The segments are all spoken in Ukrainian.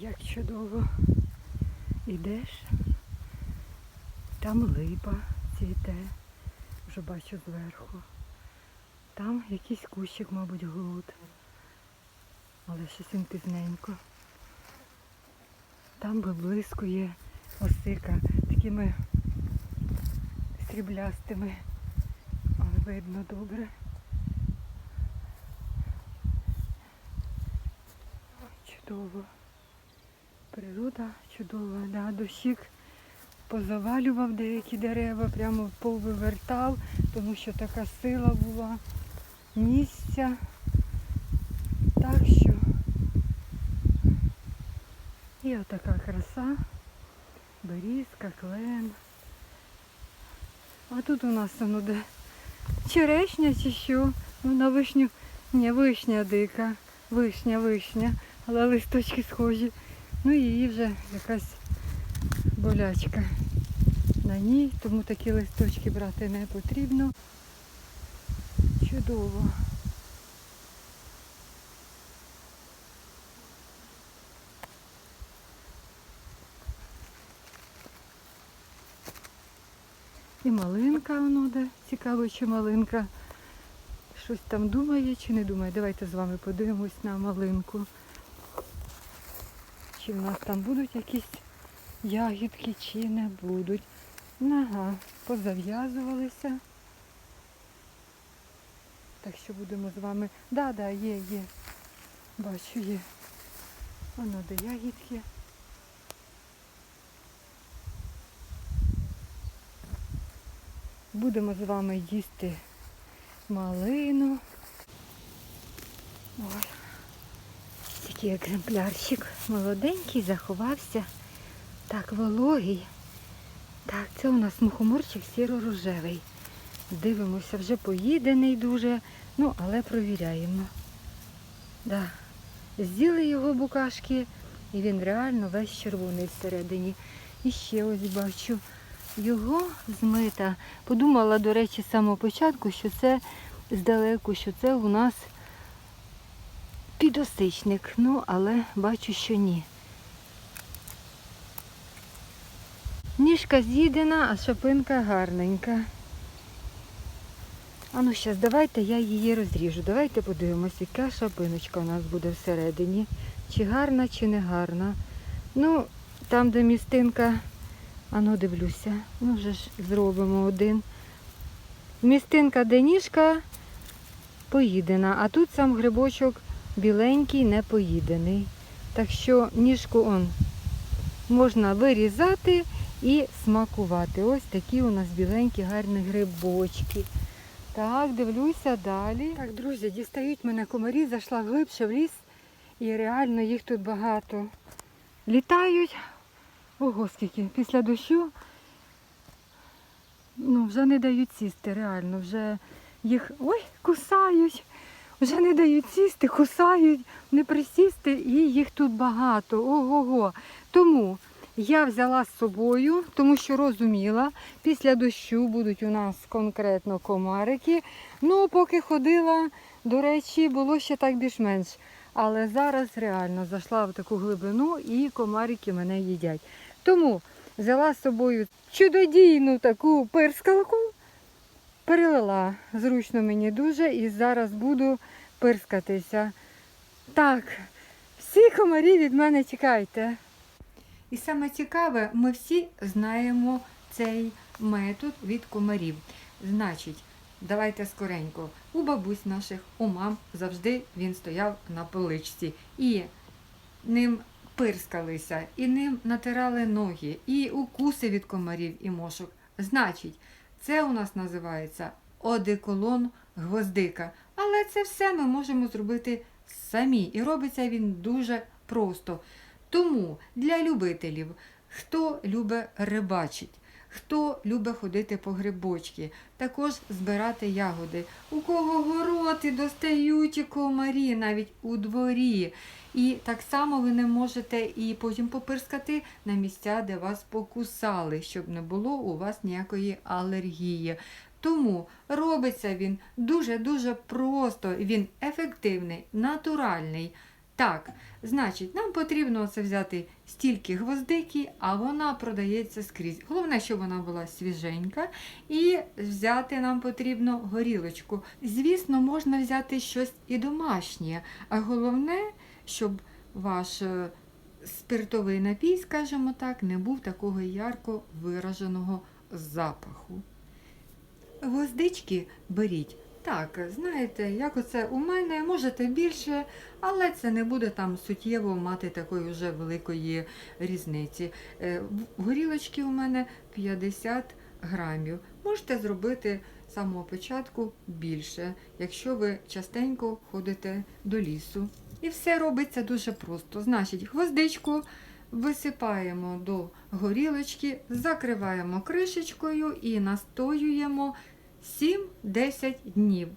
Як чудово. Ідеш, там липа цвіте, вже бачу зверху. Там якийсь кущик, мабуть, глуд. Але щось він пізненько. Там виблискує осика такими сріблястими, але видно добре. Чудово. Природа чудова, да, дощик позавалював деякі дерева, прямо повивертав, тому що така сила була місця. Так що і отака краса, берізка, клен. А тут у нас воно де черешня чи що. Ну, на вишню, ні, вишня дика, вишня, вишня, але листочки схожі. Ну і її вже якась болячка на ній, тому такі листочки брати не потрібно. Чудово. І малинка воно де. Цікаво, чи малинка щось там думає чи не думає. Давайте з вами подивимось на малинку. Чи в нас там будуть якісь ягідки, чи не будуть. Ага, позав'язувалися. Так що будемо з вами. Да, да, є, є. Бачу, є. Воно де ягідки. Будемо з вами їсти малину. Ой. Такий екземплярчик молоденький, заховався. Так, вологий. Так, це у нас мухоморчик сіро-рожевий. Дивимося, вже поїдений дуже, ну, але провіряємо. Да. З'їли його букашки, і він реально весь червоний всередині. І ще ось бачу його змита. Подумала, до речі, з самого початку, що це здалеку, що це у нас підосичник. Ну, але бачу, що ні. Ніжка з'їдена, а шапинка гарненька. А ну зараз, давайте я її розріжу. Давайте подивимось, яка шапиночка у нас буде всередині. Чи гарна, чи не гарна. Ну, там, де містинка, а ну дивлюся. Ну вже ж зробимо один. Містинка, де ніжка поїдена, а тут сам грибочок біленький, не поїдений. Так що ніжку он можна вирізати і смакувати. Ось такі у нас біленькі гарні грибочки. Так, дивлюся далі. Так, друзі, дістають мене комарі, зайшла глибше в ліс і реально їх тут багато. Літають. Ого, скільки. Після дощу ну, вже не дають сісти, реально. Вже їх ой, кусають. Вже не дають сісти, кусають, не присісти, і їх тут багато. Ого-го. Тому я взяла з собою, тому що розуміла, після дощу будуть у нас конкретно комарики. Ну, поки ходила, до речі, було ще так більш-менш. Але зараз реально зайшла в таку глибину і комарики мене їдять. Тому взяла з собою чудодійну таку пирскалку, перелила. Зручно мені дуже і зараз буду пирскатися. Так, всі комарі від мене чекайте. І саме цікаве, ми всі знаємо цей метод від комарів. Значить, давайте скоренько. У бабусь наших, у мам завжди він стояв на поличці. І ним пирскалися, і ним натирали ноги, і укуси від комарів і мошок. Значить, це у нас називається одеколон гвоздика. Але це все ми можемо зробити самі. І робиться він дуже просто. Тому для любителів, хто любить рибачить, хто любить ходити по грибочки, також збирати ягоди, у кого городи достають комарі навіть у дворі. І так само ви не можете і потім попирскати на місця, де вас покусали, щоб не було у вас ніякої алергії. Тому робиться він дуже-дуже просто, він ефективний, натуральний. Так, значить, нам потрібно це взяти стільки гвоздики, а вона продається скрізь. Головне, щоб вона була свіженька. І взяти нам потрібно горілочку. Звісно, можна взяти щось і домашнє, а головне, щоб ваш е, спиртовий напій, скажімо так, не був такого ярко вираженого запаху. Гвоздички беріть. Так, знаєте, як оце у мене, можете більше, але це не буде там суттєво мати такої вже великої різниці. Е, Горілочки у мене 50 грамів. Можете зробити з самого початку більше, якщо ви частенько ходите до лісу. І все робиться дуже просто. Значить, гвоздичку висипаємо до горілочки, закриваємо кришечкою і настоюємо 7-10 днів.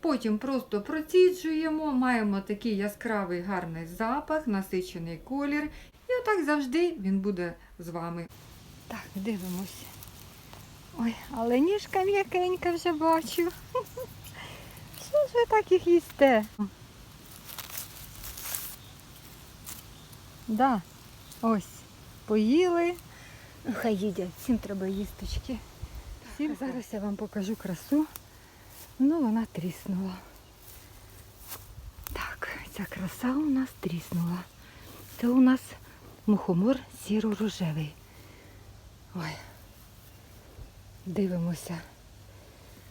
Потім просто проціджуємо, маємо такий яскравий гарний запах, насичений колір. І отак завжди він буде з вами. Так, дивимося. Ой, але ніжка м'якенька вже бачу. Що ж ви так їх їсте? Да, ось, поїли. Хай їдять, всім треба їсточки. Всім зараз я вам покажу красу. Ну, вона тріснула. Так, ця краса у нас тріснула. Це у нас мухомор сіро-рожевий. Ой. Дивимося.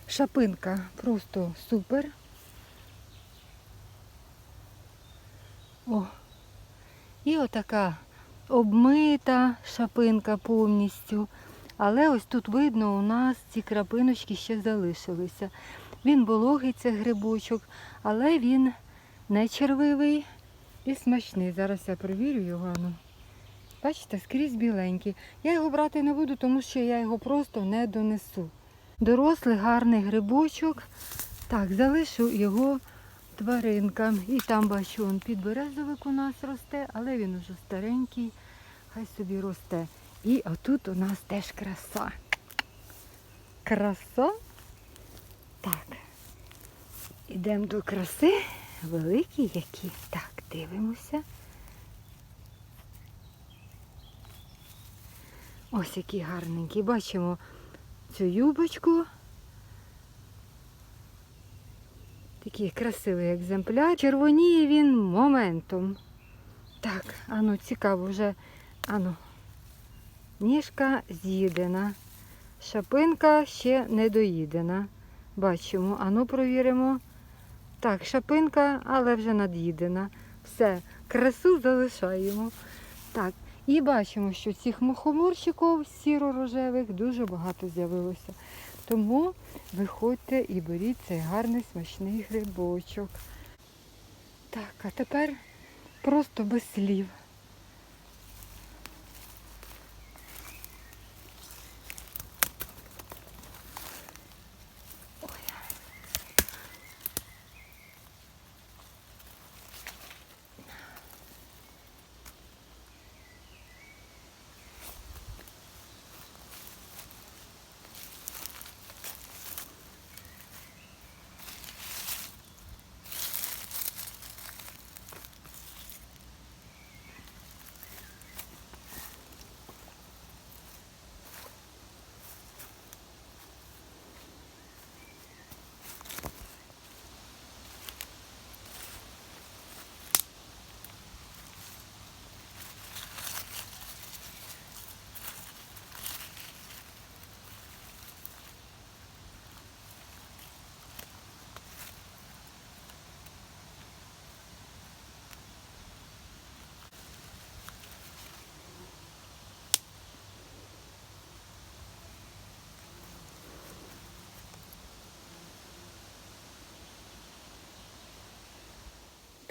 Шапинка просто супер. О. І отака обмита шапинка повністю. Але ось тут видно, у нас ці крапиночки ще залишилися. Він вологий, це грибочок, але він не червивий і смачний. Зараз я перевірю його. Бачите, скрізь біленький. Я його брати не буду, тому що я його просто не донесу. Дорослий гарний грибочок. Так, залишу його тваринкам. І там бачу, он підберезовик у нас росте, але він уже старенький, хай собі росте. І отут у нас теж краса. Краса. Так. Ідемо до краси. Великі які. Так, дивимося. Ось які гарненькі. Бачимо цю юбочку. Такий красивий екземпляр. Червоніє він моментом. Так, ану, цікаво вже. Ану. Ніжка з'їдена. Шапинка ще не доїдена. Бачимо, ану провіримо. Так, шапинка, але вже над'їдена. Все, красу залишаємо. Так, і бачимо, що цих мухоморщиків сіро-рожевих дуже багато з'явилося. Тому виходьте і беріть цей гарний смачний грибочок. Так, а тепер просто без слів.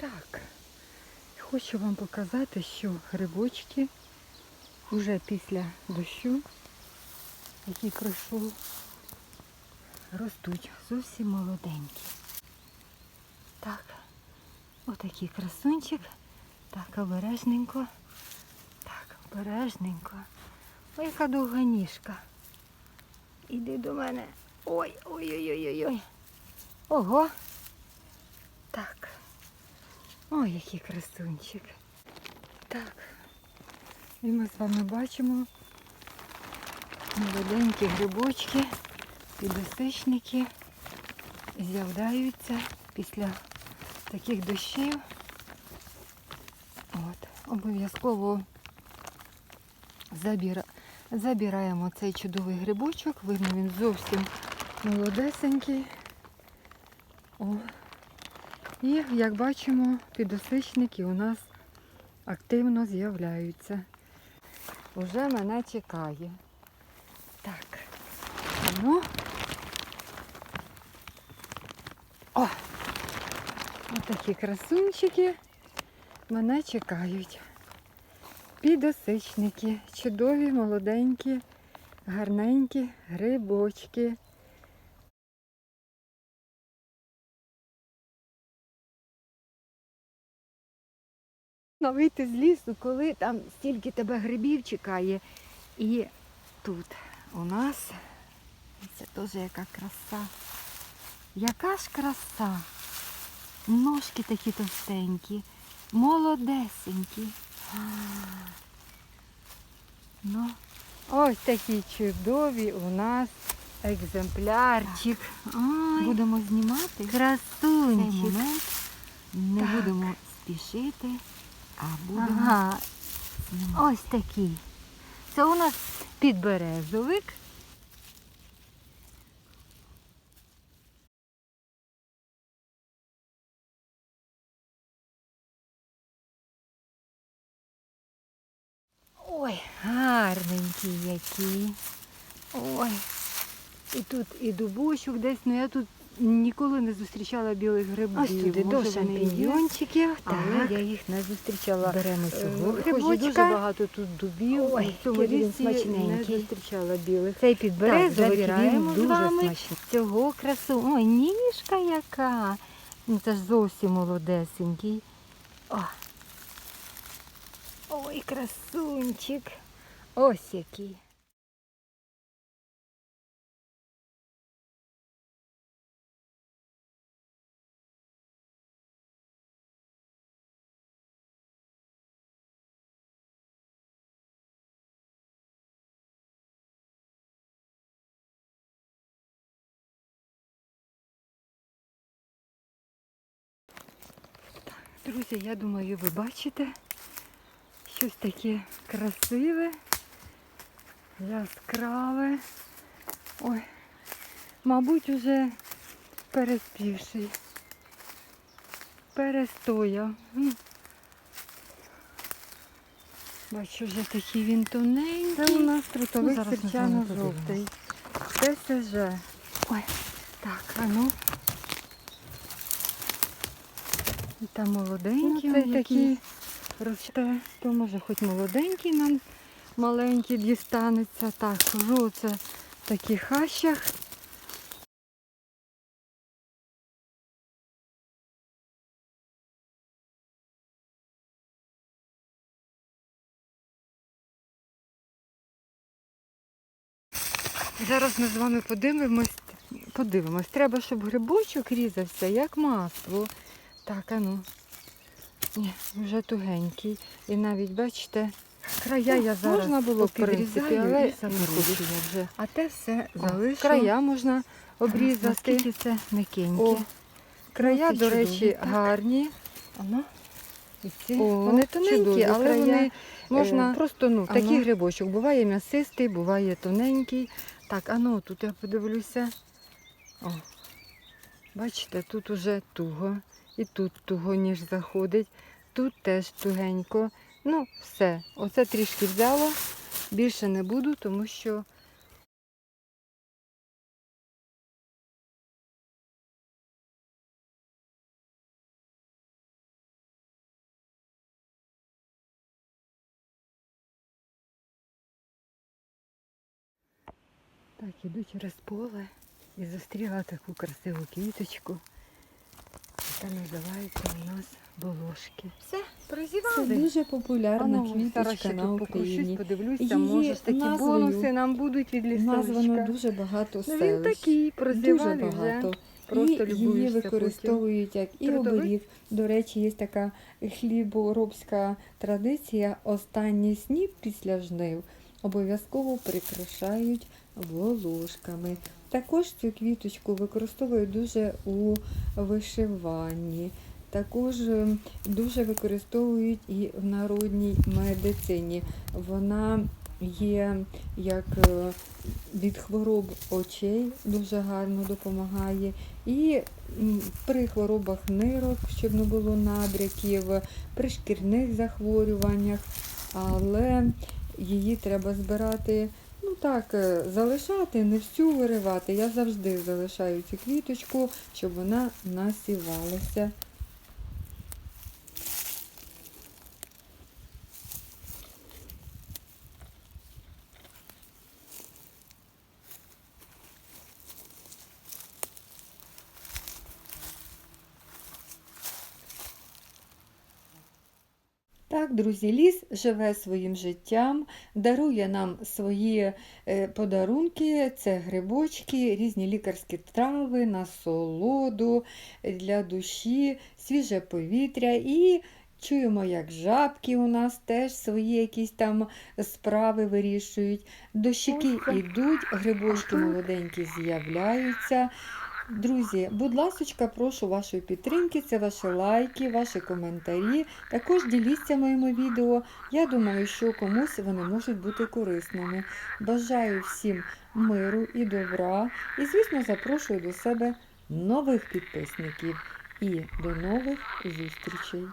Так, хочу вам показати, що грибочки вже після дощу, який пройшов, ростуть зовсім молоденькі. Так, отакий красунчик. Так, обережненько. Так, обережненько. Ой, яка довга ніжка. Іди до мене. Ой, ой-ой-ой-ой. Ого. Ой, який красунчик. Так. І ми з вами бачимо молоденькі грибочки, підосичники з'являються після таких дощів. От. Обов'язково забіра... забираємо цей чудовий грибочок. Видно, він зовсім молодесенький. О. І, як бачимо, підосичники у нас активно з'являються. Уже мене чекає. Так. Ну. О! Отакі красунчики мене чекають. Підосичники, чудові, молоденькі, гарненькі грибочки. Ну, Вийти з лісу, коли там стільки тебе грибів чекає. І тут у нас це теж яка краса. Яка ж краса. Ножки такі товстенькі, молодесенькі. Ну, ось такі чудові у нас екземплярчик. Ой, Будемо знімати цей момент. Не Так. будемо спішити, а будемо Ага, знімати. ось такий. Це у нас підберезовик. Ой, гарненький який. Ой. І тут і дубочок десь, ну я тут ніколи не зустрічала білих грибів. Ось туди до шампіньйончиків. Але Так, я їх не зустрічала. беремо Е, цього Хоч і дуже багато тут дубів, Ой, в цьому лісі не зустрічала білих. Цей підберезовик, він з дуже вами смачний. цього красу. Ой, ніжка яка. Ну це ж зовсім молодесенький. О. Ой, красунчик. Ось який. Друзі, я думаю, ви бачите щось таке красиве, яскраве. Ой, мабуть, уже переспівший. Перестояв. Бачу, вже такий він тоненький. Це у нас Ну, ми з вами сірчано-жовтий. Це СЖ. Ой, так, а ну. І Там молоденький, Ну, це он який росте. То може хоч молоденький нам маленький дістанеться. Так, хожу це в таких хащах. Зараз ми з вами подивимось. Подивимось. Треба, щоб грибочок різався, як масло. Так, а ну. Ні, вже тугенький. І навіть, бачите, края Ну, я зараз можна було, в принципі, але не хочу я вже. А те все О, залишу. края можна обрізати. Наскільки це. О, края, це до речі, так. гарні. Ано. І ці, О, вони тоненькі, чудові але края. вони можна Е, просто ну, такий ну. грибочок. Буває м'ясистий, буває тоненький. Так, а ну тут я подивлюся. О, бачите, тут уже туго. І тут туго, ніж заходить. Тут теж тугенько. Ну, все. Оце трішки взяло. Більше не буду, тому що Так, іду через поле і зустріла таку красиву квіточку, яка називається у нас волошки. Все, Це дуже популярна Ану, квіточка на Україні. подивлюся, Її може ж такі назвою бонуси нам будуть від Названо лісовичка. дуже багато Ну селищ. він такий, Дуже прозівали вже. багато. Просто і її любуєшся використовують як і Трудовик? оберіг. До речі, є така хліборобська традиція. Останній сніп після жнив обов'язково прикрашають волошками. Також цю квіточку використовують дуже у вишиванні. Також е, дуже використовують і в народній медицині. Вона є як е, від хвороб очей, дуже гарно допомагає. І при хворобах нирок, щоб не було набряків, при шкірних захворюваннях, але її треба збирати. Так, е, залишати, не всю виривати. Я завжди залишаю цю квіточку, щоб вона насівалася. Так, друзі, ліс живе своїм життям, дарує нам свої е, подарунки, це грибочки, різні лікарські трави, насолоду для душі, свіже повітря і чуємо, як жабки у нас теж свої якісь там справи вирішують. Дощики йдуть, грибочки молоденькі з'являються. Друзі, будь ласочка, прошу вашої підтримки, це ваші лайки, ваші коментарі. Також діліться моїми відео. Я думаю, що комусь вони можуть бути корисними. Бажаю всім миру і добра. І, звісно, запрошую до себе нових підписників. І до нових зустрічей!